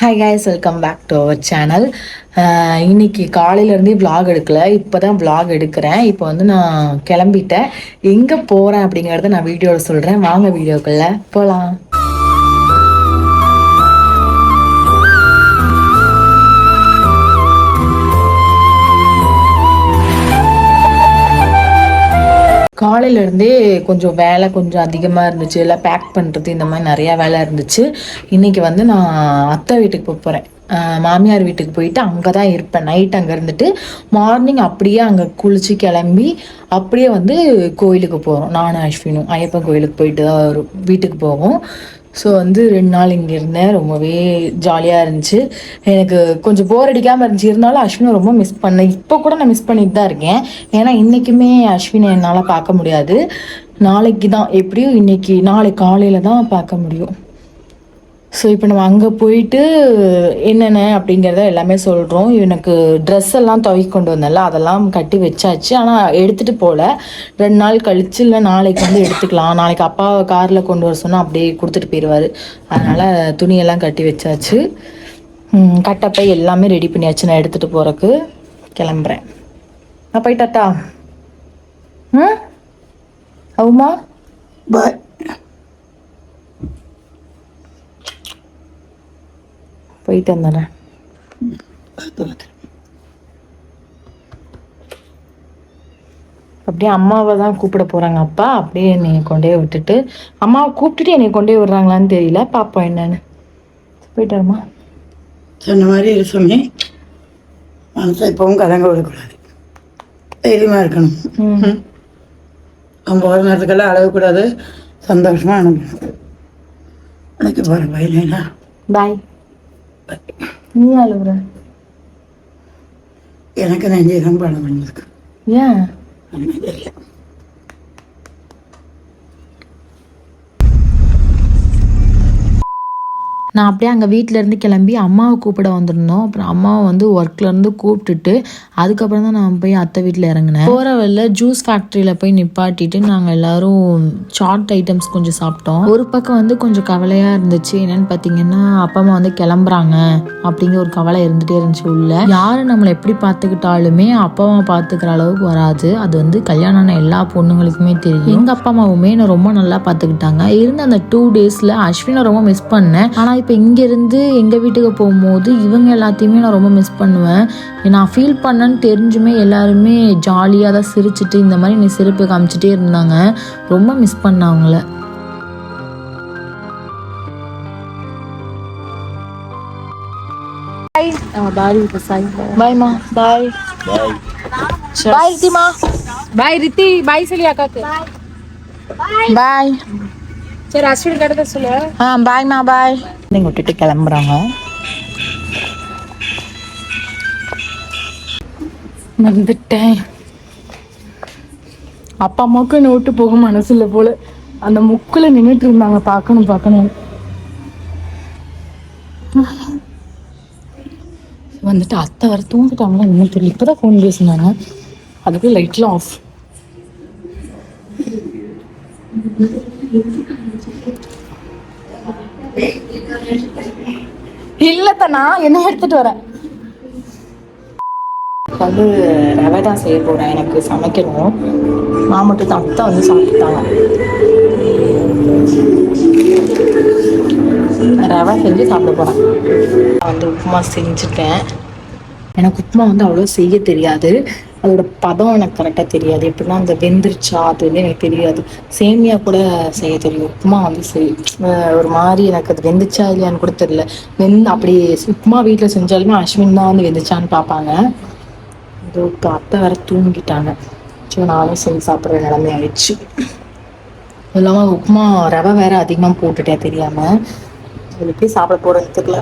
Hi guys welcome back to our channel இன்னைக்கு காலையிலேருந்தே vlog எடுக்கலை. இப்போ தான் விலாக் எடுக்கிறேன். இப்போ வந்து நான் கிளம்பிட்டேன். எங்கே போகிறேன் அப்படிங்கிறத நான் வீடியோவில் சொல்கிறேன் வாங்க வீடியோக்குள்ளே போகலாம் காலையிலேருந்தே கொஞ்சம் வேலை கொஞ்சம் அதிகமாக இருந்துச்சு. எல்லாம் பேக் பண்ணுறது இந்த மாதிரி நிறையா வேலை இருந்துச்சு. இன்றைக்கி வந்து நான் அத்தை வீட்டுக்கு போக போகிறேன் மாமியார் வீட்டுக்கு போயிட்டு அங்கே தான் இருப்பேன். நைட் அங்கே இருந்துட்டு மார்னிங் அப்படியே அங்கே குளிச்சு கிளம்பி அப்படியே வந்து கோயிலுக்கு போகிறோம் நானும் அஸ்வினும் ஐயப்பன் கோயிலுக்கு போயிட்டு தான் வரும். வீட்டுக்கு போவோம். ஸோ வந்து ரெண்டு நாள் இங்கே இருந்தேன். ரொம்பவே ஜாலியாக இருந்துச்சு. எனக்கு கொஞ்சம் போர் அடிக்காமல் இருந்துச்சு. இருந்தாலும் அஸ்வினை ரொம்ப மிஸ் பண்ணேன் இப்போ கூட நான் மிஸ் பண்ணிட்டு தான் இருக்கேன். ஏன்னா இன்றைக்குமே அஸ்வினை என்னால் பார்க்க முடியாது. நாளைக்கு தான் எப்படியும் இன்னைக்கு நாளை காலையில் தான் பார்க்க முடியும். ஸோ இப்போ நம்ம அங்கே போயிட்டு என்னென்ன அப்படிங்கிறத எல்லாமே சொல்கிறோம் எனக்கு ட்ரெஸ் எல்லாம் துவைக்க கொண்டு வந்தேன்ல அதெல்லாம் கட்டி வச்சாச்சு. ஆனால் எடுத்துகிட்டு போகல ரெண்டு நாள் கழிச்சு இல்லை நாளைக்கு வந்து எடுத்துக்கலாம். நாளைக்கு அப்பா காரில் கொண்டு வர சொன்னால் அப்படியே கொடுத்துட்டு போயிடுவார் அதனால் துணியெல்லாம் கட்டி வச்சாச்சு. கட்டப்பை எல்லாமே ரெடி பண்ணியாச்சு. நான் எடுத்துகிட்டு போகிறக்கு கிளம்புறேன். நான் போயிட்டாட்டா ம்? அவுமா? பாய் போயிட்டு வந்துடுறேன் அப்படியே அம்மாவை தான் கூப்பிட போறாங்க அப்பா அப்படியே என்னை கொண்டே விட்டுட்டு அம்மாவை கூப்பிட்டுட்டு என்னை கொண்டே விடுறாங்களான்னு தெரியல பாப்போம் என்னன்னு போயிட்டாருமா சொன்ன மாதிரி சுமி மனசை இப்பவும் கலங்க விடக்கூடாது தைரியமாக இருக்கணும் ம். அவன் போகிற நேரத்துக்கெல்லாம் அழகக்கூடாது சந்தோஷமாக அனுப்பணும் எனக்கு போகிற பயிலாம் பாய் நீ அழுகுற எனக்கு நெஞ்சே தான் படம் பண்ணிருக்கு ஏன் ஒன்றுமே தெரியல நான் அப்படியே அங்கே வீட்டிலேருந்து கிளம்பி அம்மாவை கூப்பிட வந்திருந்தோம். அப்புறம் அம்மாவை வந்து ஒர்க்லேருந்து கூப்பிட்டுட்டு அதுக்கப்புறம் தான் நான் போய் அத்தை வீட்டில் இறங்கினேன். போகிற வழியில் ஜூஸ் ஃபேக்ட்ரியில் போய் நிப்பாட்டிட்டு நாங்கள் எல்லோரும் சாட் ஐட்டம்ஸ் கொஞ்சம் சாப்பிட்டோம். ஒரு பக்கம் வந்து கொஞ்சம் கவலையாக இருந்துச்சு. என்னன்னு பார்த்தீங்கன்னா அப்பா அம்மா வந்து கிளம்புறாங்க அப்படிங்கிற ஒரு கவலை இருந்துகிட்டே இருந்துச்சு உள்ள. யார் நம்மளை எப்படி பார்த்துக்கிட்டாலுமே அப்பா அம்மா பார்த்துக்கிற அளவுக்கு வராது. அது வந்து கல்யாணம் ஆன எல்லா பொண்ணுங்களுக்குமே தெரியும். எங்கள் அப்பா அம்மாவுமே என்னை ரொம்ப நல்லா பார்த்துக்கிட்டாங்க. இருந்த அந்த டூ டேஸில் அஸ்வினை ரொம்ப மிஸ் பண்ணேன். ஆனால் இப்போ இங்கேருந்து எங்கள் வீட்டுக்கு போகும்போது இவங்க எல்லாத்தையுமே நான் ரொம்ப மிஸ் பண்ணுவேன். நான் ஃபீல் பண்ணேன்னு தெரிஞ்சுமே எல்லாருமே ஜாலியாக தான் சிரிச்சிட்டு இந்த மாதிரி நீ சிரிப்பு காமிச்சிட்டே இருந்தாங்க. ரொம்ப மிஸ் பண்ணேன் அவங்கள. பாய்மா பாய் பாய் ரித்திமா பாய் ரித்தி பாய் சொல்லி அக்காக்கு பாய் சரி அஸ்வின் கிட்ட சொல்லு. ஆ பாய்மா பாய் நீங்கள் விட்டுட்டு கிளம்புறாங்க. வந்துட்டேன். அப்பா அம்மாவுக்கு என்னை விட்டு போக மனசு இல்லை போல. அந்த முக்கில் நின்றுட்டு இருந்தாங்க. பார்க்கணும் பார்க்கணும். வந்துட்டு அத்தை வர தூங்கிட்டாங்களா இன்னும் தெரியல. இப்போதான் ஃபோன் பேசினாங்க. அதுக்கு லைட்லாம் ஆஃப் இல்லத்தண்ணா என்ன எடுத்துட்டு வரேன்? வந்து ரவை தான் செய்ய போறேன். எனக்கு சமைக்கணும். நான் மட்டும் தான். அத்தை வந்து சாப்பிட்டாங்க. ரவை செஞ்சு சாப்பிட போறேன். நான் வந்து உப்புமா செஞ்சுட்டேன். எனக்கு உப்புமா வந்து அவ்வளோ செய்ய தெரியாது. அதோட பதம் எனக்கு கரெக்டாக தெரியாது. எப்படின்னா அந்த வெந்துருச்சா அது வந்து எனக்கு தெரியாது. சேமியா கூட செய்ய தெரியும். உப்புமா வந்து செய் ஒரு மாதிரி எனக்கு அது வெந்துச்சா இல்லையான்னு கூட தெரியல. வெந்து அப்படி உப்புமா வீட்டில் செஞ்சாலுமே அஸ்வின் தான் வந்து வெந்துச்சான்னு பார்ப்பாங்க. அது இப்போ அத்தை வேற தூங்கிட்டாங்க. ஸோ நானும் செஞ்சு சாப்பிட்ற நிலைமை ஆயிடுச்சு இல்லாமல் உப்புமா ரவை வேற அதிகமாக போட்டுட்டேன் தெரியாமல் அது எப்படி சாப்பிட போகிறதுக்குல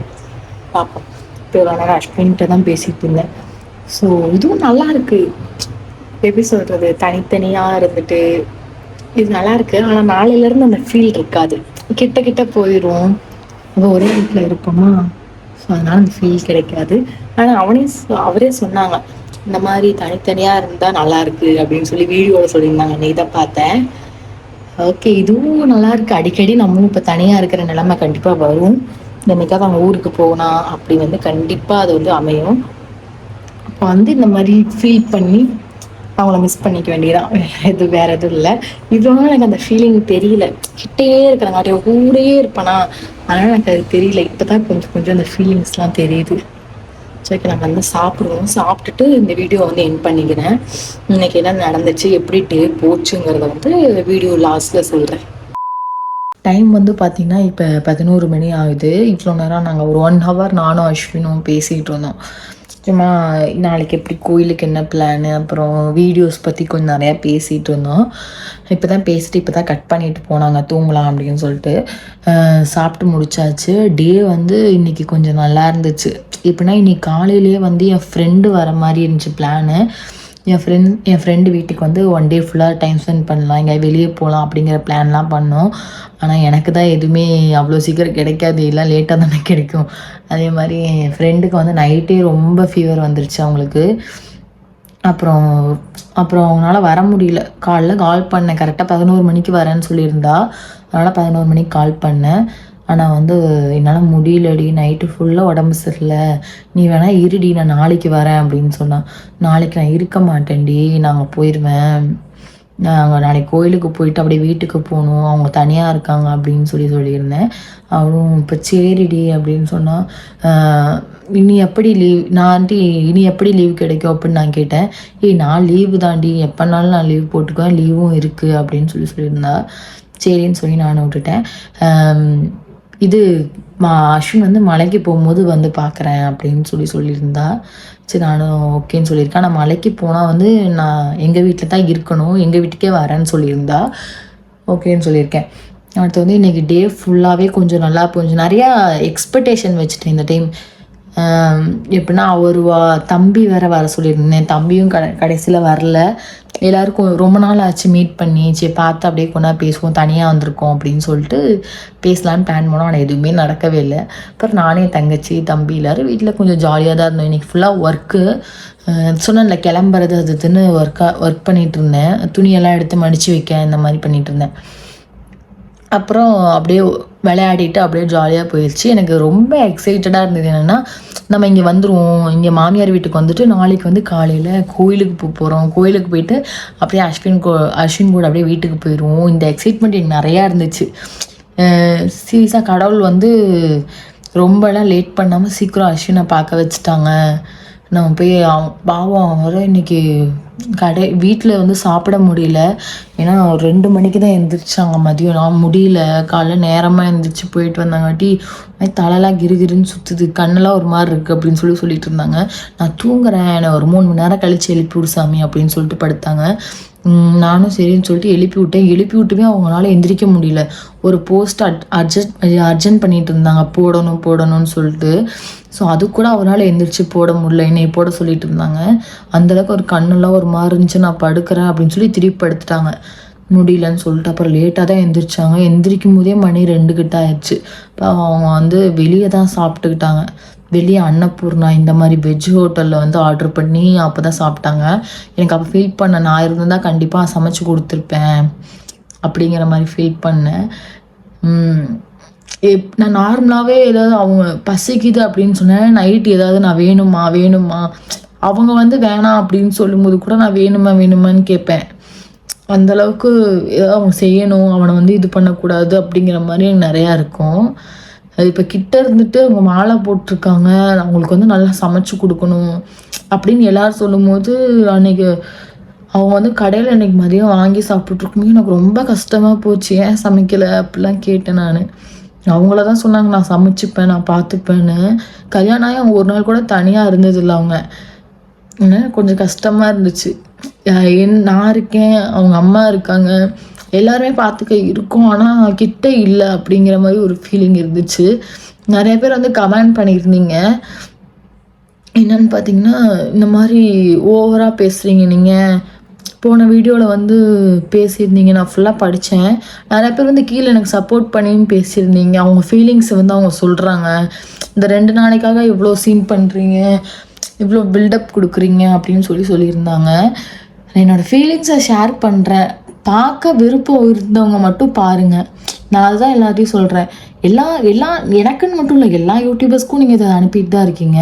பார்ப்போம். இப்போ இவ்வளோ அஸ்வின்கிட்ட தான் பேசிட்டு இருந்தேன். ஸோ இதுவும் நல்லா இருக்கு. எப்படி சொல்றது? தனித்தனியாக இருந்துட்டு இது நல்லா இருக்கு. ஆனால் நாளையிலேருந்து அந்த ஃபீல் இருக்காது. கிட்ட கிட்ட போயிடும் அங்கே ஒரே வீட்டில் இருப்போமா? ஸோ அதனால அந்த ஃபீல் கிடைக்காது. ஆனால் அவனே சொ- அவரே சொன்னாங்க. இந்த மாதிரி தனித்தனியாக இருந்தால் நல்லா இருக்கு அப்படின்னு சொல்லி வீடியோவில் சொல்லியிருந்தாங்க. நீ இதை பார்த்தேன். ஓகே இதுவும் நல்லா இருக்கு. அடிக்கடி நம்மளும் இப்போ தனியாக இருக்கிற நிலைமை கண்டிப்பாக வரும். என்னைக்காவது அவங்க ஊருக்கு போகணும் அப்படி வந்து கண்டிப்பாக அது வந்து அமையும். அப்போ வந்து இந்த மாதிரி ஃபீல் பண்ணி அவங்கள மிஸ் பண்ணிக்க வேண்டியதான் இது வேற எதுவும் இல்லை. இவ்வளோ எனக்கு அந்த ஃபீலிங் தெரியல. கிட்டே இருக்கிறங்காட்டி கூடயே இருப்பேனா? அதனால எனக்கு அது தெரியல. இப்போதான் கொஞ்சம் கொஞ்சம் அந்த ஃபீலிங்ஸ்லாம் தெரியுது. சரி நாங்கள் வந்து சாப்பிடுவோம். சாப்பிட்டுட்டு இந்த வீடியோ வந்து என் பண்ணிக்கிறேன். இன்னைக்கு என்ன நடந்துச்சு எப்படி டே போச்சுங்கிறத வந்து வீடியோ லாஸ்ட்டில் சொல்கிறேன் டைம் வந்து பார்த்தீங்கன்னா இப்போ பதினோரு மணி ஆகுது. இவ்வளோ நேரம் நாங்கள் ஒரு ஒன் ஹவர் நானும் அஸ்வினும் பேசிகிட்டு இருந்தோம். சும்மா நாளைக்கு எப்படி கோயிலுக்கு என்ன பிளானு அப்புறம் வீடியோஸ் பற்றி கொஞ்சம் நிறையா பேசிகிட்டு இருந்தோம். இப்போ தான் பேசிட்டு இப்போ தான் கட் பண்ணிட்டு போனாங்க. தூங்கலாம் அப்படின்னு சொல்லிட்டு. சாப்பிட்டு முடிச்சாச்சு. டே வந்து இன்னைக்கு கொஞ்சம் நல்லா இருந்துச்சு. எப்படின்னா இன்றைக்கி காலையிலேயே வந்து என் ஃப்ரெண்டு வர மாதிரி இருந்துச்சு பிளானு என் ஃப்ரெண்ட் என் ஃப்ரெண்டு வீட்டுக்கு வந்து ஒன் டே ஃபுல்லாக டைம் ஸ்பெண்ட் பண்ணலாம். எங்கே வெளியே போகலாம் அப்படிங்கிற பிளான்லாம் பண்ணோம். ஆனால் எனக்கு தான் எதுவுமே அவ்வளோ சீக்கிரம் கிடைக்காது. எல்லாம் லேட்டாக தானே கிடைக்கும். அதே மாதிரி என் ஃப்ரெண்டுக்கு வந்து நைட்டே ரொம்ப ஃபீவர் வந்துருச்சு அவங்களுக்கு. அப்புறம் அப்புறம் அவங்களால வர முடியல. காலைல கால் பண்ணேன். கரெக்டாக பதினோரு மணிக்கு வரேன்னு சொல்லியிருந்தா. அதனால் பதினோரு மணிக்கு கால் பண்ணேன். ஆனால் வந்து என்னால் முடியலடி நைட்டு ஃபுல்லாக உடம்பு சரியில்லை. நீ வேணால் இருடி நான் நாளைக்கு வரேன் அப்படின்னு சொன்னான். நாளைக்கு நான் இருக்க மாட்டேன்டி நாங்கள் போயிடுவேன் நாங்கள் நாளைக்கு கோயிலுக்கு போயிட்டு அப்படியே வீட்டுக்கு போகணும். அவங்க தனியாக இருக்காங்க அப்படின்னு சொல்லி சொல்லியிருந்தேன். அவளும் இப்போ சரிடி அப்படின்னு சொன்னால் இனி எப்படி லீவ் நான் இனி எப்படி லீவ் கிடைக்கும் அப்படின்னு நான் கேட்டேன். ஏய் நான் லீவு தாண்டி எப்போனாலும் நான் லீவ் போட்டுக்குவேன். லீவும் இருக்குது அப்படின்னு சொல்லி சொல்லியிருந்தா. சரின்னு சொல்லி நானும் விட்டுட்டேன். இது மா அஸ்வின் வந்து மலைக்கு போகும்போது வந்து பார்க்குறேன் அப்படின்னு சொல்லி சொல்லியிருந்தா. சரி நானும் ஓகேன்னு சொல்லியிருக்கேன். ஆனால் மலைக்கு போனால் வந்து நான் எங்கள் வீட்டில் தான் இருக்கணும். எங்கள் வீட்டுக்கே வரேன்னு சொல்லியிருந்தா ஓகேன்னு சொல்லியிருக்கேன். அடுத்து வந்து இன்றைக்கி டே ஃபுல்லாகவே கொஞ்சம் நல்லா கொஞ்சம் நிறையா எக்ஸ்பெக்டேஷன் வச்சுட்டேன் இந்த டைம் எப்படின்னா அவர் வா தம்பி வேற வர சொல்லியிருந்தேன். தம்பியும் கடை கடைசியில் வரல. எல்லாருக்கும் ரொம்ப நாள் ஆச்சு மீட் பண்ணி. சரி பார்த்து அப்படியே கொண்டா பேசுவோம் தனியாக வந்திருக்கோம் அப்படின்னு சொல்லிட்டு பேசலான்னு பிளான் பண்ணோம். ஆனால் எதுவுமே நடக்கவே இல்லை. அப்புறம் நானே தங்கச்சி தம்பி எல்லாரும் வீட்டில் கொஞ்சம் ஜாலியாக தான் இருந்தோம். இன்றைக்கி ஃபுல்லாக ஒர்க்கு சொன்னேன்ல கிளம்புறது அது இதுன்னு ஒர்க்காக ஒர்க் பண்ணிகிட்டு இருந்தேன். துணியெல்லாம் எடுத்து மடித்து வைக்க இந்த மாதிரி பண்ணிகிட்டு இருந்தேன். அப்புறம் அப்படியே விளையாடிட்டு அப்படியே ஜாலியாக போயிடுச்சு எனக்கு ரொம்ப எக்ஸைட்டடாக இருந்தது என்னென்னா நம்ம இங்கே வந்துடுவோம் இங்கே மாமியார் வீட்டுக்கு வந்துட்டு நாளைக்கு வந்து காலையில் கோயிலுக்கு போக போகிறோம் கோயிலுக்கு போயிட்டு அப்படியே அஸ்வின் கோ அஸ்வின் கூட அப்படியே வீட்டுக்கு போயிடுவோம் இந்த எக்ஸைட்மெண்ட் எனக்கு நிறையா இருந்துச்சு. சீரியஸாக கடவுள் வந்து ரொம்பலாம் லேட் பண்ணாமல் சீக்கிரம் அஸ்வினை பார்க்க வச்சுட்டாங்க. நம்ம போய் அவன் பாவம் வர இன்னைக்கு கடை வீட்டில் வந்து சாப்பிட முடியல. ஏன்னா ஒரு ரெண்டு மணிக்கு தான் எழுந்திரிச்சாங்க மதியம். நான் முடியல. காலைல நேரமாக எழுந்திரிச்சு போயிட்டு வந்தாங்காட்டி தலைலாம் கிருகிருன்னு சுற்றுது கண்ணெல்லாம் ஒரு மாதிரி இருக்குது அப்படின்னு சொல்லி சொல்லிட்டு இருந்தாங்க. நான் தூங்குறேன். என்னை ஒரு மூணு மணி நேரம் கழிச்சு எழுப்பி விடு சாமி அப்படின்னு சொல்லிட்டு படுத்தாங்க. நானும் சரின்னு சொல்லிட்டு எழுப்பி விட்டேன். எழுப்பி விட்டுமே அவங்களால எந்திரிக்க முடியல. ஒரு போஸ்ட் அட் அர்ஜென்ட் அர்ஜென்ட் பண்ணிட்டு இருந்தாங்க. போடணும் போடணும்னு சொல்லிட்டு. ஸோ அது கூட அவரால் எந்திரிச்சு போட முடியல. என்னை போட சொல்லிட்டு இருந்தாங்க. அந்தளவுக்கு ஒரு கண்ணெல்லாம் ஒரு மாதிரி இருந்துச்சு. நான் படுக்கிறேன் அப்படின்னு சொல்லி திருப்பி படுத்துட்டாங்க. முடியலன்னு சொல்லிட்டு அப்புறம் லேட்டாக தான் எந்திரிச்சாங்க. எந்திரிக்கும் போதே மணி ரெண்டு கிட்ட ஆயிடுச்சு. இப்போ அவங்க வந்து வெளியே தான் சாப்பிட்டுக்கிட்டாங்க. வெளியே அன்னபூர்ணா இந்த மாதிரி வெஜ் ஹோட்டலில் வந்து ஆர்டர் பண்ணி அப்போ தான் சாப்பிட்டாங்க. எனக்கு அப்போ ஃபீல் பண்ண நான் இருந்தால் கண்டிப்பாக சமைச்சு கொடுத்துருப்பேன். அப்படிங்கிற மாதிரி ஃபீல் பண்ணேன். எப்- நான் நார்மலாகவே ஏதாவது அவங்க பசிக்குது அப்படின்னு சொன்னேன். நைட் ஏதாவது நான் வேணுமா வேணுமா? அவங்க வந்து வேணாம் அப்படின்னு சொல்லும்போது கூட நான் வேணுமா வேணுமான்னு கேட்பேன். அந்த அளவுக்கு ஏதாவது அவங்க செய்யணும் அவனை வந்து இது பண்ணக்கூடாது அப்படிங்கிற மாதிரி எனக்கு நிறையா இருக்கும். அது இப்போ கிட்ட இருந்துட்டு அவங்க மாலை போட்டிருக்காங்க அவங்களுக்கு வந்து நல்லா சமைச்சு கொடுக்கணும் அப்படின்னு எல்லாரும் சொல்லும்போது அன்னைக்கு அவங்க வந்து கடையில் இன்னைக்கு மதியம் வாங்கி சாப்பிட்ருக்கும்போது எனக்கு ரொம்ப கஷ்டமாக போச்சு. ஏன் சமைக்கலை? அப்படிலாம் கேட்டேன் நான். அவங்கள தான் சொன்னாங்க நான் சமைச்சுப்பேன் நான் பார்த்துப்பேன்னு. கல்யாணம் ஆகி அவங்க ஒரு நாள் கூட தனியாக இருந்ததில்லை அவங்க. கொஞ்சம் கஷ்டமாக இருந்துச்சு. என் நான் இருக்கேன் அவங்க அம்மா இருக்காங்க. எல்லாருமே பார்த்துக்க இருக்கும் ஆனால் கிட்ட இல்லை அப்படிங்கிற மாதிரி ஒரு ஃபீலிங் இருந்துச்சு. நிறைய பேர் வந்து கமெண்ட் பண்ணியிருந்தீங்க. என்னன்னு பார்த்தீங்கன்னா இந்த மாதிரி ஓவராக பேசுகிறீங்க நீங்கள் போன வீடியோவில் வந்து பேசியிருந்தீங்க நான் ஃபுல்லாக படித்தேன் நிறைய பேர் வந்து கீழே எனக்கு சப்போர்ட் பண்ணியும் பேசியிருந்தீங்க. அவங்க ஃபீலிங்ஸை வந்து அவங்க சொல்கிறாங்க இந்த ரெண்டு நாளைக்காக இவ்வளோ சீன் பண்ணுறீங்க இவ்வளோ பில்டப் கொடுக்குறீங்க அப்படின்னு சொல்லி சொல்லியிருந்தாங்க. என்னோடய ஃபீலிங்ஸை ஷேர் பண்ணுறேன் பார்க்க விருப்பம் இருந்தவங்க மட்டும் பாருங்கள் நான் அதுதான் எல்லாத்தையும் சொல்கிறேன் எல்லா எல்லா எனக்குன்னு மட்டும் இல்லை எல்லா யூடியூபர்ஸ்க்கும் நீங்கள் இதை அனுப்பிட்டு தான் இருக்கீங்க.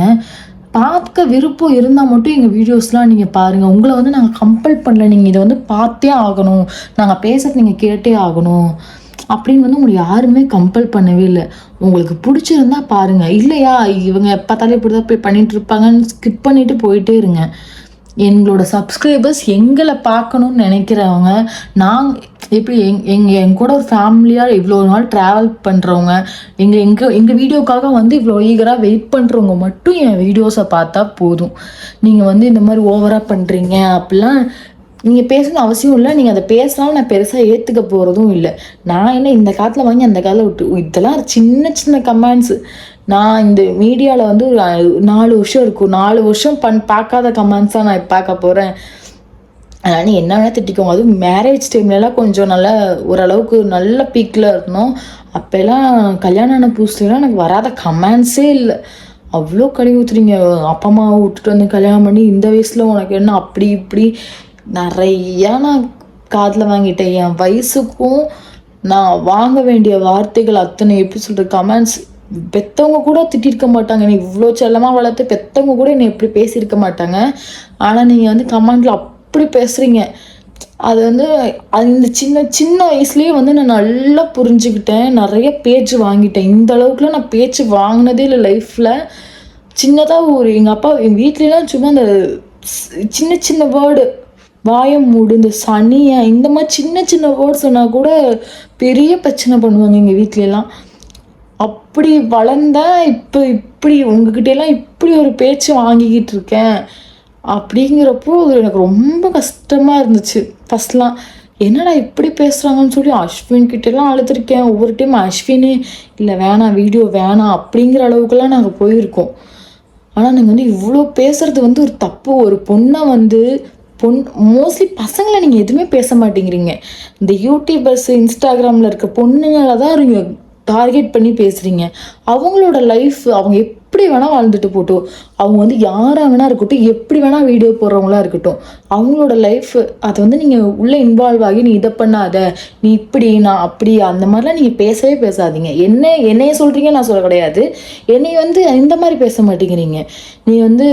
பார்க்க விருப்பம் இருந்தால் மட்டும் எங்கள் வீடியோஸ்லாம் நீங்கள் பாருங்கள் உங்களை வந்து நாங்கள் கம்பல் பண்ணல. நீங்கள் இதை வந்து பார்த்தே ஆகணும். நாங்கள் பேசுறது நீங்கள் கேட்டே ஆகணும். அப்படின்னு வந்து உங்களை யாருமே கம்பல் பண்ணவே இல்லை. உங்களுக்கு பிடிச்சிருந்தா பாருங்கள் இல்லையா? இவங்க பார்த்தாலே இப்படி தான் போய் பண்ணிகிட்டு இருப்பாங்கன்னு ஸ்கிப் பண்ணிவிட்டு போயிட்டே இருங்க. எங்களோட சப்ஸ்கிரைபர்ஸ் எங்களை பார்க்கணும்னு நினைக்கிறவங்க நாங்கள் எப்படி எங் எங்கள் என் கூட ஒரு ஃபேமிலியாக இவ்வளோ நாள் ட்ராவல் பண்ணுறவங்க எங்கள் எங்கள் எங்கள் வீடியோக்காக வந்து இவ்வளோ ஈகராக வெயிட் பண்ணுறவங்க மட்டும் என் வீடியோஸை பார்த்தா போதும். நீங்கள் வந்து இந்த மாதிரி ஓவராக பண்ணுறீங்க அப்படிலாம் நீங்கள் பேசணும் அவசியம் இல்லை. நீங்கள் அதை பேசலாம் நான் பெருசாக ஏற்றுக்க போகிறதும் இல்லை. நான் என்ன இந்த காலத்தில் வாங்கி அந்த காலத்தில் விட்டு இதெல்லாம் சின்ன சின்ன கமெண்ட்ஸு நான் இந்த மீடியாவில் வந்து ஒரு நாலு வருஷம் இருக்கும். நாலு வருஷம் பண் பார்க்காத கமெண்ட்ஸாக நான் பார்க்க போகிறேன் அதனால் என்ன வேணால் திட்டிக்கோங்க. அதுவும் மேரேஜ் டைம்லலாம் கொஞ்சம் நல்லா ஓரளவுக்கு நல்ல பீக்கில் இருந்தோம். அப்போல்லாம் கல்யாணம் ஆன புதுசுலாம் எனக்கு வராத கமெண்ட்ஸே இல்லை. அவ்வளோ கழுவி ஊற்றுறீங்க அப்பா அம்மாவை விட்டுட்டு வந்து கல்யாணம் பண்ணி இந்த வயசில் உனக்கு என்ன அப்படி இப்படி நிறையா நான் காதில் வாங்கிட்டேன். என் வயசுக்கும் நான் வாங்க வேண்டிய வார்த்தைகள் அத்தனை எப்படி சொல்கிறது கமெண்ட்ஸ் பெத்தவங்க கூட திட்டிருக்க மாட்டாங்க. நீ இவ்வளோ செல்லமாக வளர்த்து பெத்தவங்க கூட என்னை இப்படி பேசியிருக்க மாட்டாங்க. ஆனால் நீங்கள் வந்து கமெண்டில் அப்படி பேசுகிறீங்க அது வந்து அது இந்த சின்ன சின்ன வயசுலேயே வந்து நான் நல்லா புரிஞ்சுக்கிட்டேன். நிறைய பேச்சு வாங்கிட்டேன். இந்த அளவுக்குலாம் நான் பேச்சு வாங்கினதே இல்லை லைஃப்பில் சின்னதாக ஒரு எங்கள் அப்பா எங்கள் வீட்லலாம் சும்மா அந்த சின்ன சின்ன வேர்டு வாயம் மூடு இந்த சனியை இந்த மாதிரி சின்ன சின்ன வேர்ட் சொன்னால் கூட பெரிய பிரச்சனை பண்ணுவாங்க எங்கள் வீட்லலாம் அப்படி வளர்ந்த இப்போ இப்படி உங்ககிட்டலாம் இப்படி ஒரு பேச்சு வாங்கிக்கிட்டு இருக்கேன் அப்படிங்கிறப்போ அது எனக்கு ரொம்ப கஷ்டமாக இருந்துச்சு. ஃபஸ்ட்லாம் என்னடா இப்படி பேசுகிறாங்கன்னு சொல்லி அஸ்வின் கிட்டலாம் அழுதுருக்கேன். ஒவ்வொரு டைம் அஸ்வினே இல்லை வேணாம் வீடியோ வேணாம் அப்படிங்கிற அளவுக்குலாம் நாங்கள் போயிருக்கோம். ஆனால் நீங்கள் வந்து இவ்வளோ பேசுறது வந்து ஒரு தப்பு. ஒரு பொண்ணை வந்து பொன் மோஸ்ட்லி பசங்களை நீங்கள் எதுவுமே பேச மாட்டேங்கிறீங்க. இந்த யூடியூபர்ஸ் இன்ஸ்டாகிராமில் இருக்க பொண்ணுங்களை தான் நீங்கள் டார்கெட் பண்ணி பேசுகிறீங்க அவங்களோட லைஃப் அவங்க எப்படி வேணால் வாழ்ந்துட்டு போட்டோம். அவங்க வந்து யாராக வேணா இருக்கட்டும் எப்படி வேணால் வீடியோ போடுறவங்களா இருக்கட்டும் அவங்களோட லைஃப் அதை வந்து நீங்கள் உள்ளே இன்வால்வ் ஆகி நீ இதை பண்ணாத நீ இப்படி நான் அப்படி அந்த மாதிரிலாம் நீங்கள் பேசவே பேசாதீங்க. என்ன என்னைய சொல்கிறீங்க நான் சொல்ல கிடையாது. என்னை வந்து இந்த மாதிரி பேச மாட்டேங்கிறீங்க. நீ வந்து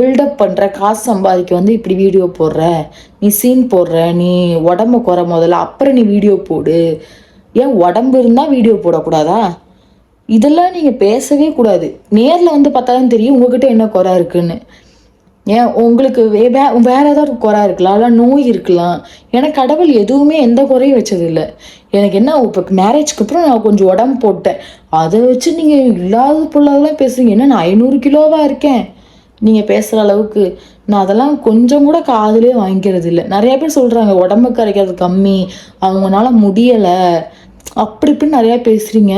பில்டப் பண்ணுற காசு சம்பாதிக்க வந்து இப்படி வீடியோ போடுற நீ சீன் போடுற நீ உடம்ப குறை முதல்ல அப்புறம் நீ வீடியோ போடு. ஏன் உடம்பு இருந்தால் வீடியோ போடக்கூடாதா? இதெல்லாம் நீங்கள் பேசவே கூடாது. நேரில் வந்து பார்த்தாலும் தெரியும் உங்ககிட்ட என்ன குறை இருக்குன்னு. ஏன்? உங்களுக்கு வே வே வேற ஏதாவது குறை இருக்கலாம். இல்லை நோய் இருக்கலாம். எனக்கு கடவுள் எதுவுமே எந்த குறையும் வச்சதில்லை. எனக்கு என்ன இப்போ மேரேஜ்க்கு அப்புறம் நான் கொஞ்சம் உடம்பு போட்டேன். அதை வச்சு நீங்கள் இல்லாத பொருளெல்லாம் பேசுறீங்க. என்ன நான் ஐநூறு கிலோவாக இருக்கேன்? நீங்கள் பேசுகிற அளவுக்கு. நான் அதெல்லாம் கொஞ்சம் கூட காதலே வாங்கிக்கிறது இல்லை நிறைய பேர் சொல்கிறாங்க உடம்பு கரைக்கிறது கம்மி. அவங்களால முடியலை. அப்படி இப்படின்னு நிறையா பேசுகிறீங்க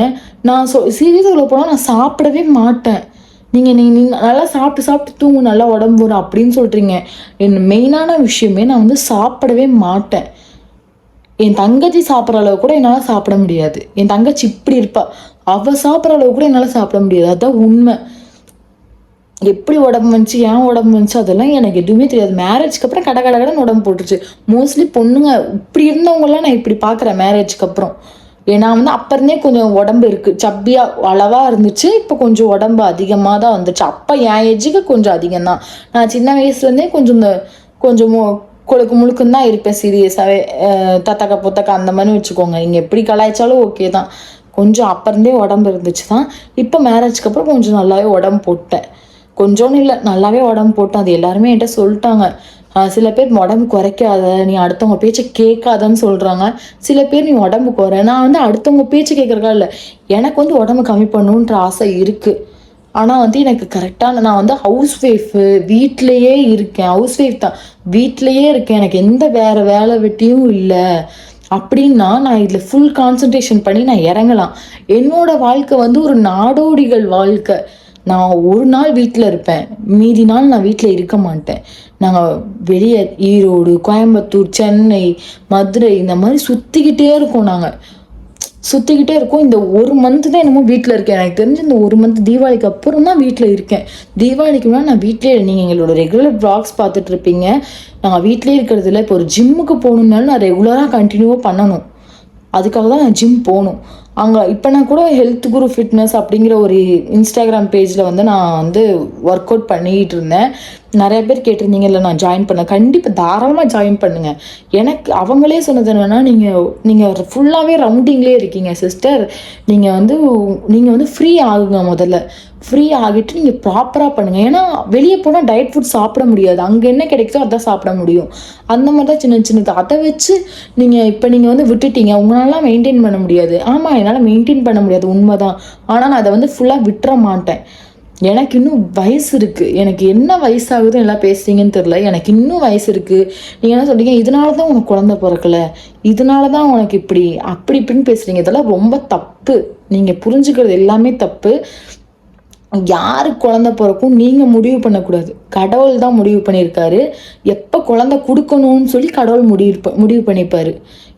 நான் சொ சீரியஸாக சொல்ல போனால் நான் சாப்பிடவே மாட்டேன். நீங்கள் நீ நீ நல்லா சாப்பிட்டு சாப்பிட்டு தூங்கு நல்லா உடம்பு வரும் அப்படின்னு சொல்கிறீங்க என் மெயினான விஷயமே நான் வந்து சாப்பிடவே மாட்டேன். என் தங்கச்சி சாப்பிட்ற அளவு கூட என்னால் சாப்பிட முடியாது. என் தங்கச்சி இப்படி இருப்பா. அவள் சாப்பிட்ற அளவு கூட என்னால் சாப்பிட முடியாது. அதுதான் உண்மை. எப்படி உடம்பு வந்துச்சு ஏன் உடம்பு வந்துச்சு அதெல்லாம் எனக்கு எதுவுமே தெரியாது. மேரேஜ்க்கு அப்புறம் கடை கடை கடன் உடம்பு போட்டுருச்சு. மோஸ்ட்லி பொண்ணுங்க இப்படி இருந்தவங்களாம் நான் இப்படி பார்க்குறேன் மேரேஜ்க்கு அப்புறம். ஏன்னா வந்து அப்போ இருந்தே கொஞ்சம் உடம்பு இருக்குது சப்பியாக அளவாக இருந்துச்சு. இப்போ கொஞ்சம் உடம்பு அதிகமாக தான் வந்துச்சு. அப்போ என் ஏஜுக்கு கொஞ்சம் அதிகம்தான் நான் சின்ன வயசுலேருந்தே கொஞ்சம் இந்த கொஞ்சம் மு- கொழுக்கு முழுக்குன்னு தான் இருப்பேன். சீரியஸாகவே தத்தக்க புத்தக்க அந்த மாதிரி வச்சுக்கோங்க. நீங்கள் எப்படி கலாய்ச்சாலும் ஓகே தான். கொஞ்சம் அப்போ இருந்தே உடம்பு இருந்துச்சு தான். இப்போ மேரேஜ்க்கு அப்புறம் கொஞ்சம் நல்லாவே உடம்பு போட்டேன். கொஞ்சோன்னு இல்லை நல்லாவே உடம்பு போட்டேன். அது எல்லாருமே என்கிட்ட சொல்லிட்டாங்க. சில பேர் உடம்பு குறைக்காத நீ அடுத்தவங்க பேச்சை கேட்காதன்னு சொல்கிறாங்க சில பேர் நீ உடம்பு குறை நான் வந்து அடுத்தவங்க பேச்சு கேட்குறக்கா இல்லை எனக்கு வந்து உடம்பு கம்மி பண்ணணுன்ற ஆசை இருக்குது ஆனால் வந்து எனக்கு கரெக்டான நான் வந்து ஹவுஸ் ஒய்ஃபு வீட்டிலையே இருக்கேன். ஹவுஸ் ஒய்ஃப் தான். வீட்டிலையே இருக்கேன். எனக்கு எந்த வேறு வேலை வெட்டியும் இல்லை. அப்படின்னா நான் இதில் ஃபுல் கான்சன்ட்ரேஷன் பண்ணி நான் இறங்கலாம். என்னோட வாழ்க்கை வந்து ஒரு நாடோடிகள் வாழ்க்கை. நான் ஒரு நாள் வீட்டில் இருப்பேன். மீதி நாள் நான் வீட்டில் இருக்க மாட்டேன். நாங்கள் வெளியே ஈரோடு கோயம்புத்தூர் சென்னை மதுரை இந்த மாதிரி சுற்றிக்கிட்டே இருக்கோம் நாங்கள் சுற்றிக்கிட்டே இருக்கோம். இந்த ஒரு மந்த் தான் என்னமோ வீட்டில் இருக்கேன். எனக்கு தெரிஞ்சு இந்த ஒரு மந்த் தீபாவளிக்கு அப்புறம் தான் வீட்டில் இருக்கேன். தீபாவளிக்கு முன்னாடி நான் வீட்டிலே நீங்கள் எங்களோட ரெகுலர் ப்ளாக்ஸ் பார்த்துட்டு இருப்பீங்க. நாங்கள் வீட்டிலே இருக்கிறதுல இப்போ ஒரு ஜிம்முக்கு போகணுன்னாலும் நான் ரெகுலராக கண்டினியூவாக பண்ணணும். அதுக்காக தான் நான் ஜிம் போகணும். அங்கே இப்போ நான் கூட ஹெல்த் குரு ஃபிட்னஸ் அப்படிங்கிற ஒரு இன்ஸ்டாகிராம் பேஜில் வந்து நான் வந்து ஒர்க் அவுட் பண்ணிக்கிட்டு இருந்தேன். நிறைய பேர் கேட்டிருந்தீங்கல்ல நான் ஜாயின் பண்ண கண்டிப்பாக தாராளமாக ஜாயின் பண்ணுங்கள் எனக்கு அவங்களே சொன்னது என்னென்னா நீங்கள் நீங்கள் ஃபுல்லாகவே ரவுண்டிங்லேயே இருக்கீங்க சிஸ்டர் நீங்கள் வந்து நீங்கள் வந்து ஃப்ரீ ஆகுங்க முதல்ல. ஃப்ரீ ஆகிட்டு நீங்கள் ப்ராப்பராக பண்ணுங்கள் ஏன்னா வெளியே போனால் டயட் ஃபுட் சாப்பிட முடியாது. அங்கே என்ன கிடைக்குதோ அதான் சாப்பிட முடியும். அந்த மாதிரி தான் சின்ன சின்னது. அதை வச்சு நீங்கள் இப்போ நீங்கள் வந்து விட்டுட்டீங்க. உங்களாலாம் மெயின்டைன் பண்ண முடியாது. ஆமாம் என்னால் மெயின்டைன் பண்ண முடியாது. உண்மை தான் ஆனால் நான் அதை வந்து ஃபுல்லாக விட்டுற மாட்டேன். எனக்கு இன்னும் வயசு இருக்குது எனக்கு என்ன வயசாகுது எல்லாம் பேசுகிறீங்கன்னு தெரில எனக்கு இன்னும் வயசு இருக்குது நீங்கள் என்ன சொல்கிறீங்க இதனால தான் உனக்கு குழந்தை பிறக்கலை. இதனால தான் உனக்கு இப்படி அப்படி இப்படின்னு பேசுகிறீங்க இதெல்லாம் ரொம்ப தப்பு. நீங்கள் புரிஞ்சுக்கிறது எல்லாமே தப்பு. யாருக்கு குழந்தை பிறக்கும் நீங்கள் முடிவு பண்ணக்கூடாது. கடவுள் தான் முடிவு பண்ணியிருக்காரு. எப்போ குழந்தை கொடுக்கணும்னு சொல்லி கடவுள் முடிவு முடிவு பண்ணிப்பார்.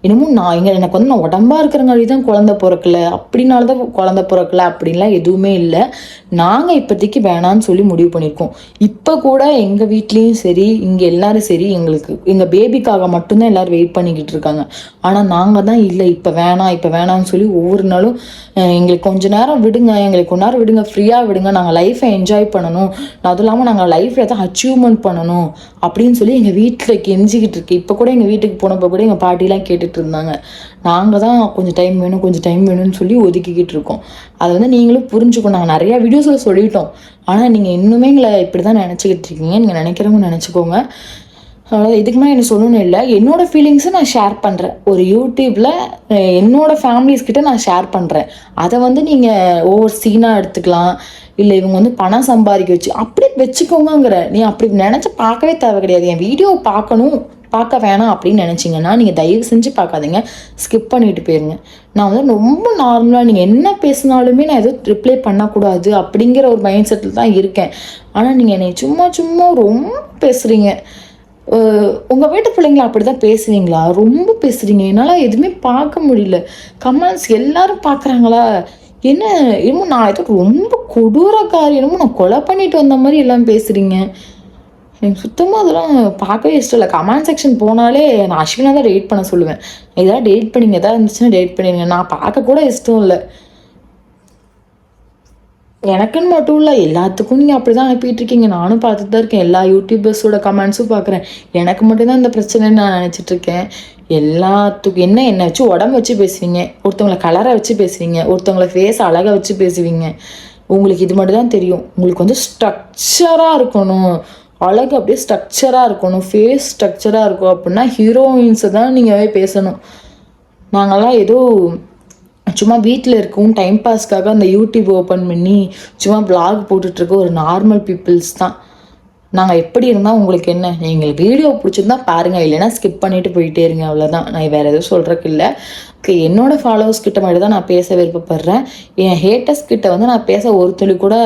என்னமோ நான் இங்கே எனக்கு வந்து நான் உடம்பா இருக்கிறங்காடி தான் குழந்தை பிறக்கல. அப்படின்னால தான் குழந்த பிறக்கல அப்படின்லாம் எதுவுமே இல்லை. நாங்கள் இப்போதைக்கு வேணான்னு சொல்லி முடிவு பண்ணியிருக்கோம். இப்போ கூட எங்கள் வீட்லேயும் சரி இங்கே எல்லாரும் சரி எங்களுக்கு எங்கள் பேபிக்காக மட்டும்தான் எல்லோரும் வெயிட் பண்ணிக்கிட்டு இருக்காங்க. ஆனால் நாங்கள் தான் இல்லை இப்போ வேணாம் இப்போ வேணான்னு சொல்லி ஒவ்வொரு நாளும் எங்களுக்கு கொஞ்ச நேரம் விடுங்க எங்களுக்கு கொஞ்ச நேரம் விடுங்க ஃப்ரீயாக விடுங்க நாங்கள் லைஃப்பை என்ஜாய் பண்ணணும். அதுவும் இல்லாமல் நாங்கள் லைஃப்பில் தான் அச்சீவ்மெண்ட் பண்ணணும். அப்படின்னு சொல்லி எங்கள் வீட்டில் கெஞ்சிக்கிட்டு இருக்கு இப்போ கூட எங்கள் வீட்டுக்கு போனப்போ கூட எங்கள் பாட்டிலாம் கேட்டுட்டு இருந்தாங்க நாங்கள் தான் கொஞ்சம் டைம் வேணும் கொஞ்சம் டைம் வேணும்னு சொல்லி ஒதுக்கிக்கிட்டு இருக்கோம் அதை வந்து நீங்களும் புரிஞ்சுக்கணும். நாங்கள் நிறையா வீடியோஸில் சொல்லிட்டோம். ஆனால் நீங்கள் இன்னுமே எங்களை இப்படி தான் நினச்சிக்கிட்டு இருக்கீங்க. நீங்கள் நினைக்கிறவங்க நினச்சிக்கோங்க. அதாவது இதுக்கு மேலே எனக்கு சொல்லணும் இல்லை. என்னோடய ஃபீலிங்ஸை நான் ஷேர் பண்ணுறேன் ஒரு யூடியூப்பில் என்னோட ஃபேமிலிஸ்கிட்ட நான் ஷேர் பண்ணுறேன் அதை வந்து நீங்கள் ஒவ்வொரு சீனாக எடுத்துக்கலாம். இல்லை இவங்க வந்து பணம் சம்பாதிக்க வச்சு அப்படி வச்சுக்கோங்கங்கிற. நீ அப்படி நினச்சி பார்க்கவே தேவை கிடையாது என் வீடியோ பார்க்கணும். பார்க்க வேணாம் அப்படின்னு நினச்சிங்கன்னா நீங்கள் தயவு செஞ்சு பார்க்காதீங்க. ஸ்கிப் பண்ணிட்டு போயிருங்க. நான் வந்து ரொம்ப நார்மலாக நீங்கள் என்ன பேசினாலுமே நான் எதுவும் ரிப்ளை பண்ணக்கூடாது அப்படிங்கிற ஒரு மைண்ட் செட்டில் தான் இருக்கேன். ஆனால் நீங்கள் என்னை சும்மா சும்மா ரொம்ப பேசுகிறீங்க உங்கள் வீட்டு பிள்ளைங்கள அப்படி தான் பேசுவீங்களா? ரொம்ப பேசுகிறீங்க என்னால் எதுவுமே பார்க்க முடியல. கமெண்ட்ஸ் எல்லாரும் பார்க்குறாங்களா? என்ன என்னமோ நான் ஏதோ ரொம்ப கொடூரக்காரி என்னமோ நான் கொலை பண்ணிட்டு வந்த மாதிரி எல்லாம் பேசுகிறீங்க எனக்கு சுத்தமாக அதெல்லாம் பார்க்கவே இஷ்டம் இல்லை. கமெண்ட் செக்ஷன் போனாலே நான் அஸ்வினா தான் டேட் பண்ண சொல்லுவேன். ஏதாவது டேட் பண்ணிங்க? எதாவது இருந்துச்சுன்னா டேட் பண்ணிடுங்க நான் பார்க்க கூட இஷ்டம் இல்லை. எனக்குன்னு மட்டும் இல்லை எல்லாத்துக்கும் நீங்கள் அப்படி தான் அனுப்பிட்டுருக்கீங்க நானும் பார்த்துட்டு தான் இருக்கேன். எல்லா யூடியூபர்ஸோட கமெண்ட்ஸும் பார்க்குறேன். எனக்கு மட்டும்தான் இந்த பிரச்சனைன்னு நான் நினச்சிட்ருக்கேன் எல்லாத்துக்கும் என்ன என்ன வச்சு உடம்பு வச்சு பேசுவீங்க? ஒருத்தவங்களை கலரை வச்சு பேசுவீங்க? ஒருத்தவங்களை ஃபேஸ் அழகாக வச்சு பேசுவீங்க? உங்களுக்கு இது மட்டும் தான் தெரியும். உங்களுக்கு வந்து ஸ்ட்ரக்சராக இருக்கணும். அழகு அப்படியே ஸ்ட்ரக்சராக இருக்கணும். ஃபேஸ் ஸ்ட்ரக்சராக இருக்கும் அப்படின்னா ஹீரோயின்ஸை தான் நீங்கள் பேசணும். நாங்கள்லாம் ஏதோ சும்மா வீட்டில் இருக்கவும் டைம் பாஸ்க்காக அந்த யூடியூப் ஓப்பன் பண்ணி சும்மா பிளாக் போட்டுட்டு இருக்க ஒரு நார்மல் பீப்புள்ஸ் தான். நாங்கள் எப்படி இருந்தால் உங்களுக்கு என்ன? நீங்கள் வீடியோ பிடிச்சிருந்தா பாருங்கள் இல்லைன்னா ஸ்கிப் பண்ணிட்டு போயிட்டே இருங்க. அவ்வளோதான் நான் வேறு எதுவும் சொல்கிறக்கு இல்லை. ஓகே என்னோடய ஃபாலோவர்ஸ் கிட்ட மட்டும் தான் நான் பேச விருப்பப்படுறேன். என் ஹேட்டர்ஸ் கிட்ட வந்து நான் பேச ஒரு துளி கூட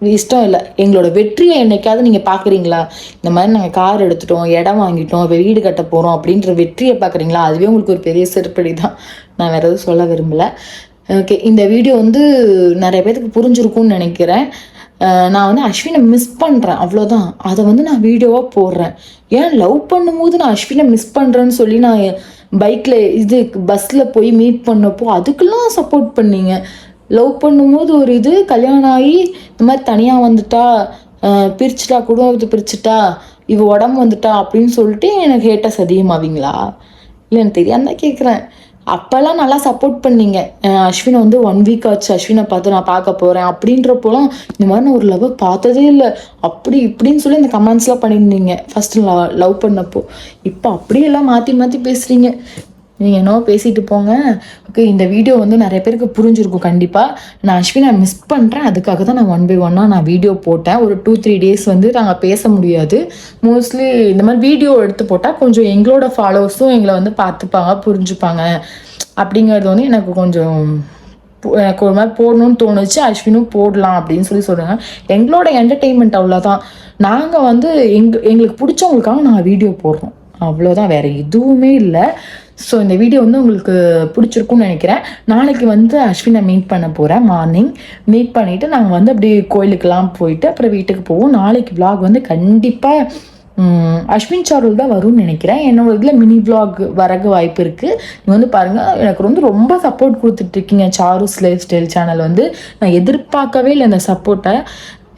இஷ்டம் இல்லை. எங்களோட வெற்றியை என்னைக்காவது நீங்கள் பார்க்குறீங்களா இந்த மாதிரி நாங்கள் கார் எடுத்துட்டோம் இடம் வாங்கிட்டோம் இப்போ வீடு கட்ட போகிறோம் அப்படின்ற வெற்றியை பார்க்குறீங்களா அதுவே உங்களுக்கு ஒரு பெரிய செருப்படி தான் நான் வேறு எதுவும் சொல்ல விரும்பலை. ஓகே இந்த வீடியோ வந்து நிறைய பேருக்கு புரிஞ்சிருக்கும்னு நினைக்கிறேன். நான் வந்து அஸ்வினை மிஸ் பண்ணுறேன் அவ்வளோதான் அதை வந்து நான் வீடியோவாக போடுறேன். ஏன் லவ் பண்ணும்போது நான் அஸ்வினை மிஸ் பண்ணுறேன்னு சொல்லி நான் பைக்கில் இது பஸ்ஸில் போய் மீட் பண்ணப்போ அதுக்கெல்லாம் சப்போர்ட் பண்ணீங்க. லவ் பண்ணும்போது ஒரு இது கல்யாணம் ஆகி இந்த மாதிரி தனியாக வந்துட்டா பிரிச்சுட்டா குடும்பத்தை பிரிச்சுட்டா இவ உடம்பு வந்துட்டா அப்படின்னு சொல்லிட்டு எனக்கு ஹேட்டஸ் அதிகமாவீங்களா இல்லை எனக்கு தெரியாம தான் கேட்குறேன் அப்போல்லாம் நல்லா சப்போர்ட் பண்ணீங்க. அஸ்வினை வந்து ஒன் வீக் ஆச்சு. அஸ்வினை பார்த்து நான் பார்க்க போகிறேன் அப்படின்றப்போலாம் இந்த மாதிரி நான் ஒரு லவ் பார்த்ததே இல்லை. அப்படி இப்படின்னு சொல்லி இந்த கமெண்ட்ஸ்லாம் பண்ணியிருந்தீங்க. ஃபஸ்ட்டு லவ் பண்ணப்போ. இப்போ அப்படியெல்லாம் மாற்றி மாற்றி பேசுகிறீங்க நீங்கள் என்னவோ பேசிட்டு போங்க. ஓகே இந்த வீடியோ வந்து நிறைய பேருக்கு புரிஞ்சிருக்கும் கண்டிப்பாக நான் அஸ்வினை மிஸ் பண்ணுறேன் அதுக்காக தான் நான் ஒன் பை ஒன்னாக நான் வீடியோ போட்டேன். ஒரு டூ த்ரீ டேஸ் வந்து நாங்கள் பேச முடியாது. மோஸ்ட்லி இந்த மாதிரி வீடியோ எடுத்து போட்டால் கொஞ்சம் எங்களோட ஃபாலோவர்ஸும் எங்களை வந்து பார்த்துப்பாங்க புரிஞ்சுப்பாங்க. அப்படிங்கிறது வந்து எனக்கு கொஞ்சம் எனக்கு ஒரு மாதிரி போடணும்னு தோணுச்சு. அஸ்வினும் போடலாம் அப்படின்னு சொல்லி சொல்லுங்க எங்களோட என்டர்டெயின்மெண்ட் அவ்வளோதான் நாங்கள் வந்து எங் எங்களுக்கு பிடிச்சவங்களுக்காக நாங்கள் வீடியோ போடுறோம். அவ்வளோதான் வேறு எதுவுமே இல்லை. ஸோ இந்த வீடியோ வந்து உங்களுக்கு பிடிச்சிருக்கும்னு நினைக்கிறேன். நாளைக்கு வந்து அஸ்வினை மீட் பண்ண போகிறேன் மார்னிங் மீட் பண்ணிவிட்டு நாங்கள் வந்து அப்படியே கோயிலுக்கெல்லாம் போயிட்டு அப்புறம் வீட்டுக்கு போவோம். நாளைக்கு விலாக் வந்து கண்டிப்பாக அஸ்வின் சாருல் தான் வரும்னு நினைக்கிறேன். என்னோட இதில் மினி விளாக் வரக்கு வாய்ப்பு இருக்குது நீங்கள் வந்து பாருங்கள் எனக்கு வந்து ரொம்ப சப்போர்ட் கொடுத்துட்ருக்கீங்க சாருஸ் லைஃப் ஸ்டைல் சேனல் வந்து நான் எதிர்பார்க்கவே இல்லை இந்த சப்போர்ட்டை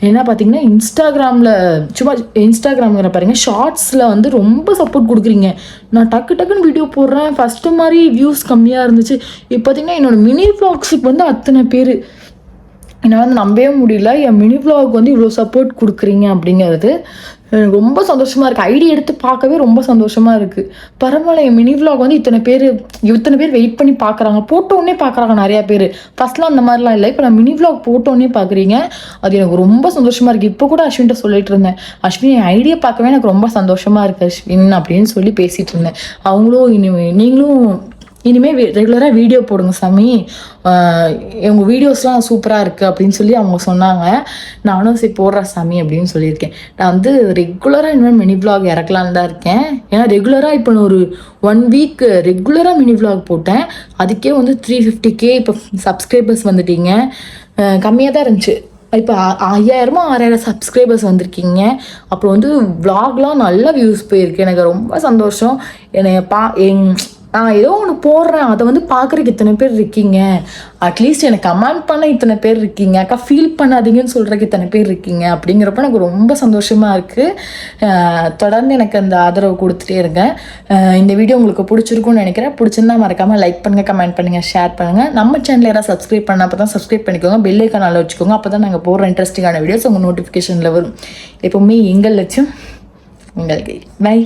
ஏன்னா பார்த்தீங்கன்னா இன்ஸ்டாகிராமில் சும்மா இன்ஸ்டாகிராமில் பாருங்க ஷார்ட்ஸில் வந்து ரொம்ப சப்போர்ட் கொடுக்குறீங்க. நான் டக்கு டக்குன்னு வீடியோ போடுறேன். ஃபஸ்ட்டு மாதிரி வியூஸ் கம்மியாக இருந்துச்சு. இப்போ பார்த்தீங்கன்னா என்னோட மினி vlogsக்கு வந்து அத்தனை பேர். என்னால் வந்து நம்பவே முடியல. என் மினி vlog வந்து இவ்வளோ சப்போர்ட் கொடுக்குறீங்க அப்படிங்கிறது எனக்கு ரொம்ப சந்தோஷமாக இருக்குது ஐடி எடுத்து பார்க்கவே ரொம்ப சந்தோஷமாக இருக்குது பரவாயில்ல என் மினி விலாக் வந்து இத்தனை பேர் இத்தனை பேர் வெயிட் பண்ணி பார்க்குறாங்க போட்டோன்னே பார்க்குறாங்க நிறையா பேர். ஃபஸ்ட்லாம் அந்த மாதிரிலாம் இல்லை. இப்போ நான் மினி விலாக் போட்டோன்னே பார்க்குறீங்க அது எனக்கு ரொம்ப சந்தோஷமாக இருக்குது இப்போ கூட அஸ்வின்கிட்ட சொல்லிட்டு இருந்தேன். அஸ்வின் என் ஐடியை பார்க்கவே எனக்கு ரொம்ப சந்தோஷமாக இருக்குது அஸ்வின் அப்படின்னு சொல்லி பேசிகிட்டு இருந்தேன். அவங்களும் இனி நீங்களும் இனிமேல் ரெகுலராக வீடியோ போடுங்க சாமி. ஆஹ் உங்கள் வீடியோஸ்லாம் சூப்பராக இருக்குது அப்படின்னு சொல்லி அவங்க சொன்னாங்க. நானும் சரி போடுறேன் சாமி அப்படின்னு சொல்லியிருக்கேன். நான் வந்து ரெகுலராக இனிமேல் மினி விளாக் இறக்கலான்னு தான் இருக்கேன். ஏன்னா ரெகுலராக இப்போ நான் ஒரு ஒன் வீக் ரெகுலராக மினி விளாக் போட்டேன். அதுக்கே வந்து த்ரீ ஃபிஃப்டி கே இப்போ சப்ஸ்கிரைபர்ஸ் வந்துட்டீங்க. கம்மியாக தான் இருந்துச்சு. இப்போ ஐயாயிரமோ ஆறாயிரம் சப்ஸ்கிரைபர்ஸ் வந்திருக்கீங்க. அப்புறம் வந்து வ்ளாக்லாம் நல்ல வியூஸ் போயிருக்கு. எனக்கு ரொம்ப சந்தோஷம். என்னை பா எங் நான் ஏதோ ஒன்று போடுறேன். அதை வந்து பார்க்குறக்கு இத்தனை பேர் இருக்கீங்க. அட்லீஸ்ட் எனக்கு கமெண்ட் பண்ண இத்தனை பேர் இருக்கீங்க. அக்கா ஃபீல் பண்ணாதீங்கன்னு சொல்கிறக்கு இத்தனை பேர் இருக்கீங்க. அப்படிங்கிறப்ப எனக்கு ரொம்ப சந்தோஷமாக இருக்குது தொடர்ந்து எனக்கு அந்த ஆதரவு கொடுத்துட்டே இருங்க. இந்த வீடியோ உங்களுக்கு பிடிச்சிருக்கும்னு நினைக்கிறேன். பிடிச்சிருந்தா மறக்காமல் லைக் பண்ணுங்கள் கமெண்ட் பண்ணுங்கள் ஷேர் பண்ணுங்கள் நம்ம சேனல் யாராவது சப்ஸ்கிரைப் பண்ண அப்போ தான் சப்ஸ்கிரைப் பண்ணிக்கோங்க பெல் ஐக்கானால் வச்சுக்கோங்க. அப்போ தான் நாங்கள் போடுற இன்ட்ரெஸ்டிங்கான வீடியோஸ் உங்கள் நோட்டிஃபிகேஷனில் வரும். எப்போவுமே எங்கள் லட்சம் உங்களுக்கு பை